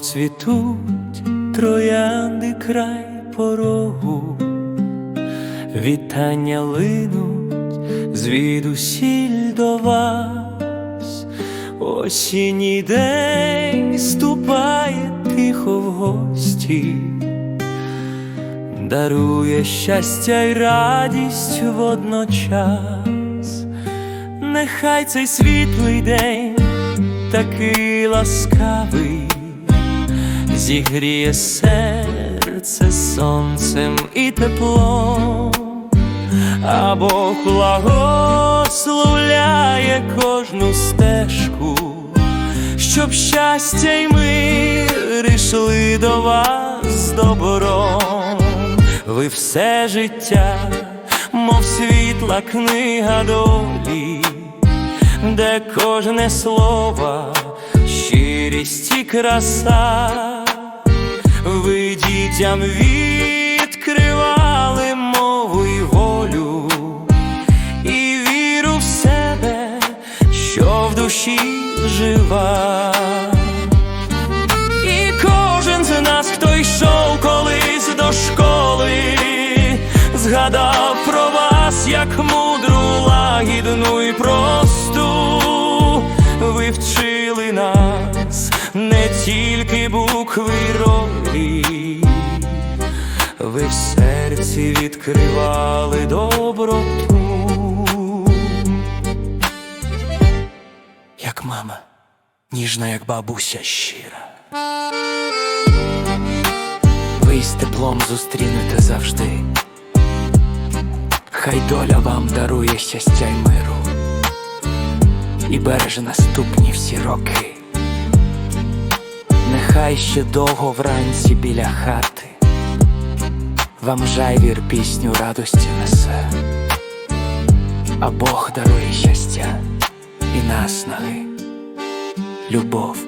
цвітуть троянди край порогу, вітання линуть звідусіль до вас, осінній день ступає тихо в гості, дарує щастя й радість водночас, нехай цей світлий день такий ласкавий, зігріє серце сонцем і теплом, а Бог благословляє кожну стежку, щоб щастя й мир ішли до вас добром. Ви все життя, мов світла книга долі де кожне слово щирість і краса, ви дітям відкривали мову й волю, і віру в себе, що в душі жива. І кожен з нас, хто йшов колись до школи, згадав про вас як мудру, лагідну і просту. Тільки букви ролі, ви в серці відкривали доброту, як мама, ніжна, як бабуся щира. Ви з теплом зустрінете завжди. Хай доля вам дарує щастя й миру і береже наступні всі роки. Нехай ще довго вранці біля хати вам жайвір пісню радості несе, а Бог дарує щастя і наснаги, любов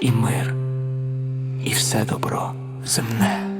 і мир, і все добро земне.